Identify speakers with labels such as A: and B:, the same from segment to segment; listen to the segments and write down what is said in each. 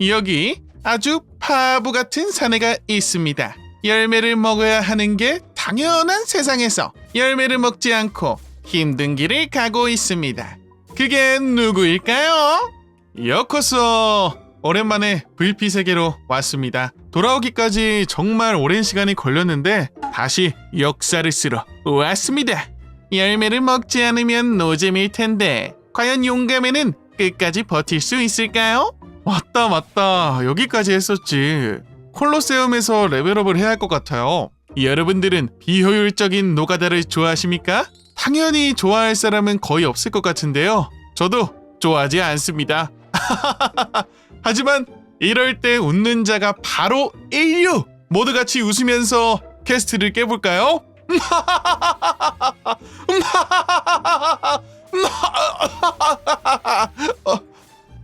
A: 여기 아주 바보 같은 사내가 있습니다. 열매를 먹어야 하는 게 당연한 세상에서 열매를 먹지 않고 힘든 길을 가고 있습니다. 그게 누구일까요? 여코서 오랜만에 VP 세계로 왔습니다. 돌아오기까지 정말 오랜 시간이 걸렸는데 다시 역사를 쓰러 왔습니다. 열매를 먹지 않으면 노잼일 텐데 과연 용감에는 끝까지 버틸 수 있을까요? 맞다 맞다. 여기까지 했었지. 콜로세움에서 레벨업을 해야 할 것 같아요. 여러분들은 비효율적인 노가다를 좋아하십니까? 당연히 좋아할 사람은 거의 없을 것 같은데요. 저도 좋아하지 않습니다. 하지만 이럴 때 웃는 자가 바로 인류! 모두 같이 웃으면서 퀘스트를 깨볼까요?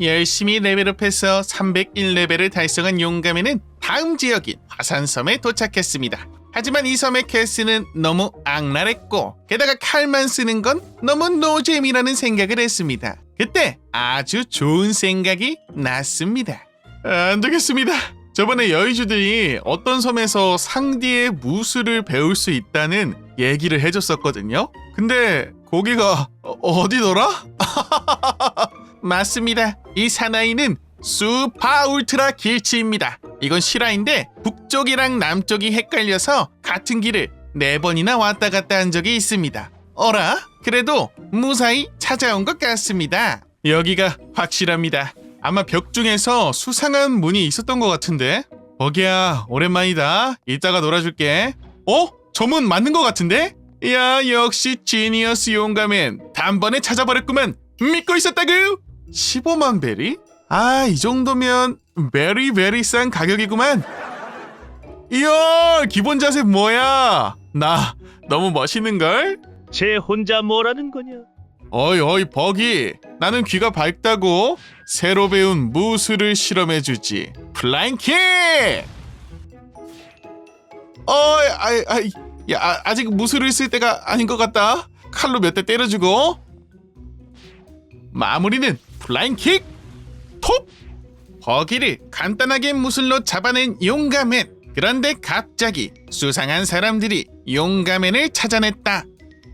A: 열심히 레벨업해서 301레벨을 달성한 용감에는 다음 지역인 화산섬에 도착했습니다. 하지만 이 섬의 캐스는 너무 악랄했고 게다가 칼만 쓰는 건 너무 노잼이라는 생각을 했습니다. 그때 아주 좋은 생각이 났습니다. 안 되겠습니다. 저번에 여의주들이 어떤 섬에서 상디의 무술을 배울 수 있다는 얘기를 해줬었거든요. 근데 거기가 어- 어디더라? 맞습니다. 이 사나이는 수파 울트라 길치입니다. 이건 실화인데 북쪽이랑 남쪽이 헷갈려서 같은 길을 네 번이나 왔다 갔다 한 적이 있습니다. 어라? 그래도 무사히 찾아온 것 같습니다. 여기가 확실합니다. 아마 벽 중에서 수상한 문이 있었던 것 같은데. 버기야, 오랜만이다. 이따가 놀아줄게. 어? 저 문 맞는 것 같은데? 야, 역시 지니어스 용감엔 단번에 찾아버렸구만. 믿고 있었다구. 15만 베리? 아, 이 정도면 베리 베리 싼 가격이구만. 이야, 기본 자세 뭐야? 나 너무 멋있는 걸?
B: 쟤 혼자 뭐라는 거냐?
A: 어이 어이 버기 나는 귀가 밝다고 새로 배운 무술을 실험해주지 플라잉킥 어이 아이 아이 야 아, 아직 무술을 쓸 때가 아닌 것 같다 칼로 몇 대 때려주고 마무리는 플라잉킥 톱 버기를 간단하게 무술로 잡아낸 용가맨 그런데 갑자기 수상한 사람들이 용가맨을 찾아냈다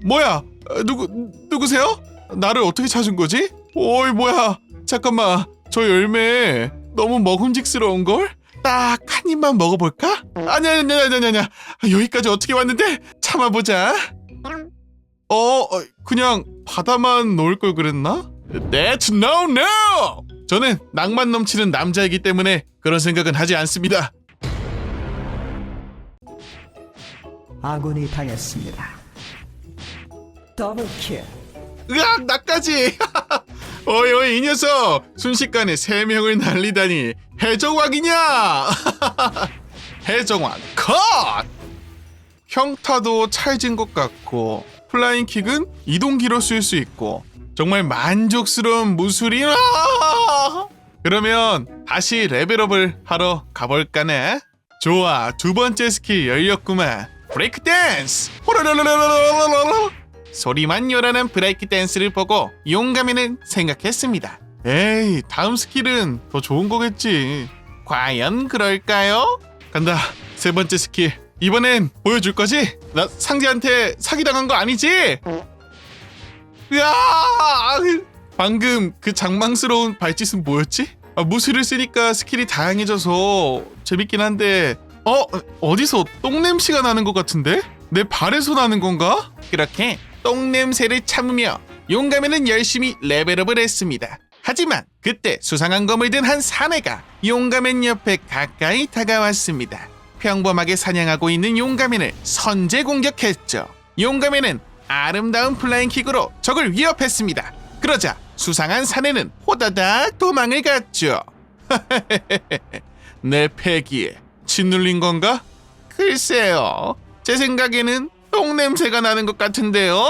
A: 뭐야 어, 누구 누구세요? 나를 어떻게 찾은 거지? 오이 뭐야 잠깐만 저 열매 너무 먹음직스러운 걸? 딱 한 입만 먹어볼까? 아니야 아니야 아니야 아니야 아니야. 여기까지 어떻게 왔는데 참아보자 어 어, 그냥 바다만 놓을 걸 그랬나? That's no no! 저는 낭만 넘치는 남자이기 때문에 그런 생각은 하지 않습니다.
C: 아군이 당했습니다. 더블킬.
A: 으악 나까지! 어이 어이 이 녀석! 순식간에 세 명을 날리다니. 해적왕이냐? 해적왕 컷! 평타도 찰진 것 같고 플라잉 킥은 이동기로 쓸 수 있고 정말 만족스러운 무술이야 그러면 다시 레벨업을 하러 가볼까네 좋아 두 번째 스킬 열렸구만 브레이크 댄스 호라라라라라라라 소리만 요란한 브레이크 댄스를 보고 용감이는 생각했습니다. 에이, 다음 스킬은 더 좋은 거겠지. 과연 그럴까요? 간다. 세 번째 스킬. 이번엔 보여줄 거지? 나 상대한테 사기당한 거 아니지? 으아! 방금 그 장망스러운 발짓은 뭐였지? 아, 무술을 쓰니까 스킬이 다양해져서 재밌긴 한데 어? 어디서 똥 냄새가 나는 것 같은데? 내 발에서 나는 건가? 그렇게 똥 냄새를 참으며 용감에는 열심히 레벨업을 했습니다. 하지만 그때 수상한 검을 든 한 사내가 용감엔 옆에 가까이 다가왔습니다. 평범하게 사냥하고 있는 용감엔을 선제 공격했죠. 용감엔은 아름다운 플라잉 킥으로 적을 위협했습니다. 그러자 수상한 사내는 호다닥 도망을 갔죠. 내 패기에 짓눌린 건가? 글쎄요. 제 생각에는 똥 냄새가 나는 것 같은데요.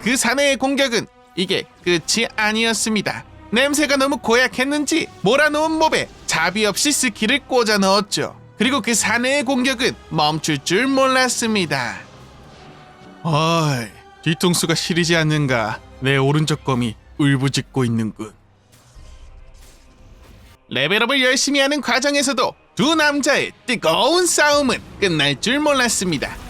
A: 그 사내의 공격은 이게 끝이 아니었습니다. 냄새가 너무 고약했는지 몰아놓은 몹에 자비 없이 스킬을 꽂아 넣었죠. 그리고 그 사내의 공격은 멈출 줄 몰랐습니다. 어이, 뒤통수가 시리지 않는가? 내 오른쪽 검이 울부짖고 있는군. 레벨업을 열심히 하는 과정에서도 두 남자의 뜨거운 싸움은 끝날 줄 몰랐습니다.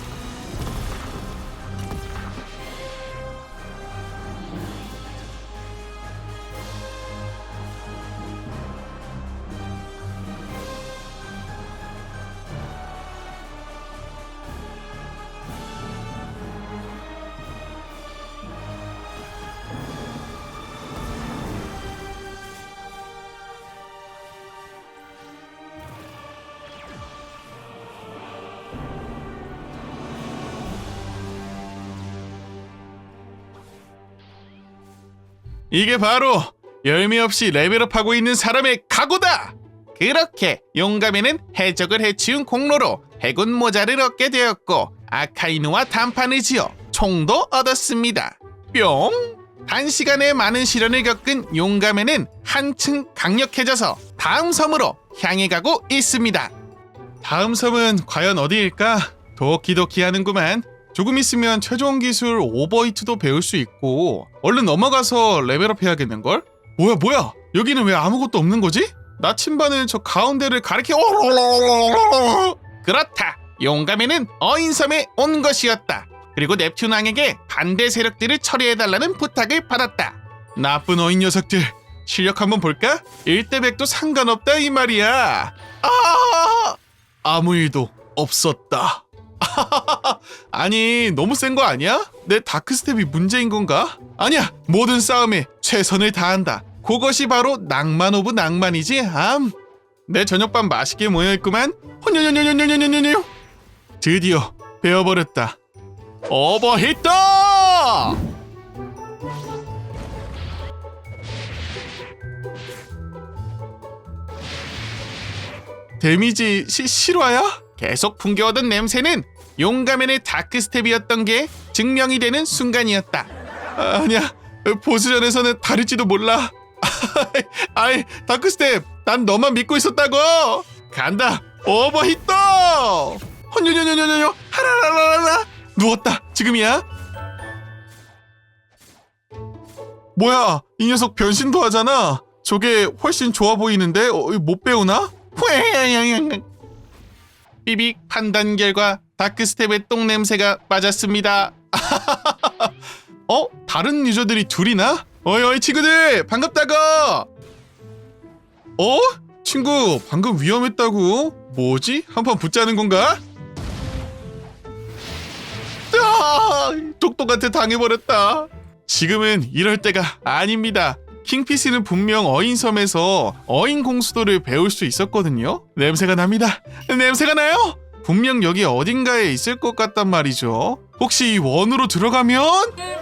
A: 이게 바로 열매 없이 레벨업하고 있는 사람의 각오다. 그렇게 용감에는 해적을 해치운 공로로 해군 모자를 얻게 되었고 아카이누와 단판을 지어 총도 얻었습니다. 뿅! 단시간에 많은 시련을 겪은 용감에는 한층 강력해져서 다음 섬으로 향해 가고 있습니다. 다음 섬은 과연 어디일까? 도키도키 하는구만. 조금 있으면 최종 기술 오버히트도 배울 수 있고 얼른 넘어가서 레벨업 해야겠는걸? 뭐야 뭐야? 여기는 왜 아무것도 없는 거지? 나침반은 저 가운데를 가리켜 그렇다. 용감에는 어인섬에 온 것이었다. 그리고 넵튠 왕에게 반대 세력들을 처리해달라는 부탁을 받았다. 나쁜 어인 녀석들 실력 한번 볼까? 1대100도 상관없다 이 말이야. 아 아무 일도 없었다 아니 너무 센 거 아니야? 내 다크스텝이 문제인 건가? 아니야 모든 싸움에 최선을 다한다 그것이 바로 낭만 오브 낭만이지 암. 내 저녁밥 맛있게 모여있구만 헌녀녀녀녀녀녀녀녀 드디어 배워버렸다 오버히트 데미지 시, 실화야? 계속 풍겨오던 냄새는 용가면의 다크스텝이었던 게 증명이 되는 순간이었다. 아, 아니야, 보스전에서는 다를지도 몰라. 아이, 다크스텝, 난 너만 믿고 있었다고. 간다, 오버히트! 헌녀녀녀녀녀, 하라라라라. 누웠다, 지금이야. 뭐야, 이 녀석 변신도 하잖아. 저게 훨씬 좋아 보이는데 어, 못 배우나? 삐빅 판단 결과 다크스텝의 똥 냄새가 맞았습니다. 어? 다른 유저들이 둘이나? 어이 어이 친구들 반갑다고. 어? 친구 방금 위험했다고? 뭐지? 한 판 붙자는 건가? 아, 똑똑한테 당해버렸다. 지금은 이럴 때가 아닙니다. 킹피스는 분명 어인섬에서 어인 공수도를 배울 수 있었거든요. 냄새가 납니다. 냄새가 나요? 분명 여기 어딘가에 있을 것 같단 말이죠. 혹시 이 원으로 들어가면?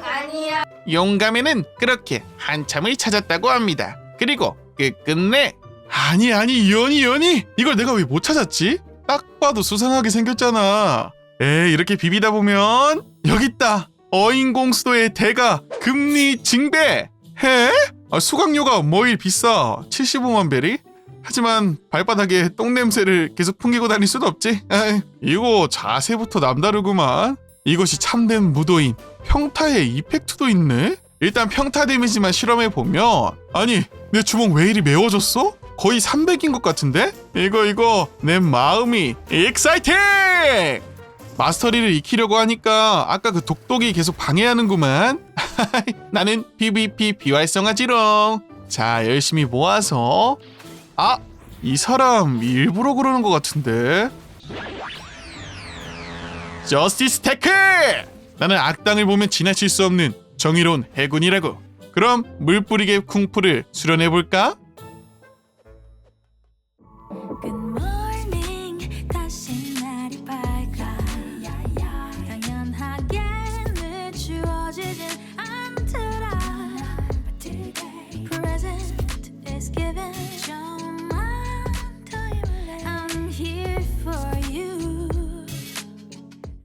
D: 아니야.
A: 용감에는 그렇게 한참을 찾았다고 합니다. 그리고 끝끝내 아니 아니 연이 연이 이걸 내가 왜 못 찾았지? 딱 봐도 수상하게 생겼잖아. 에이 이렇게 비비다 보면 여기 있다. 어인공수도의 대가 금리 징배 해? 아, 수강료가 뭐일 비싸 75만 베리? 하지만 발바닥에 똥냄새를 계속 풍기고 다닐 순 없지 에이, 이거 자세부터 남다르구만 이것이 참된 무도인 평타의 이펙트도 있네 일단 평타 데미지만 실험해 보면 아니 내 주먹 왜 이리 매워졌어? 거의 300인 것 같은데? 이거 이거 내 마음이 익사이팅! 마스터리를 익히려고 하니까 아까 그 독독이 계속 방해하는구만. 나는 PVP 비활성화지롱. 자, 열심히 모아서. 아, 이 사람 일부러 그러는 것 같은데. 저스티스 테크! 나는 악당을 보면 지나칠 수 없는 정의로운 해군이라고. 그럼 물 뿌리개 쿵푸를 수련해 볼까?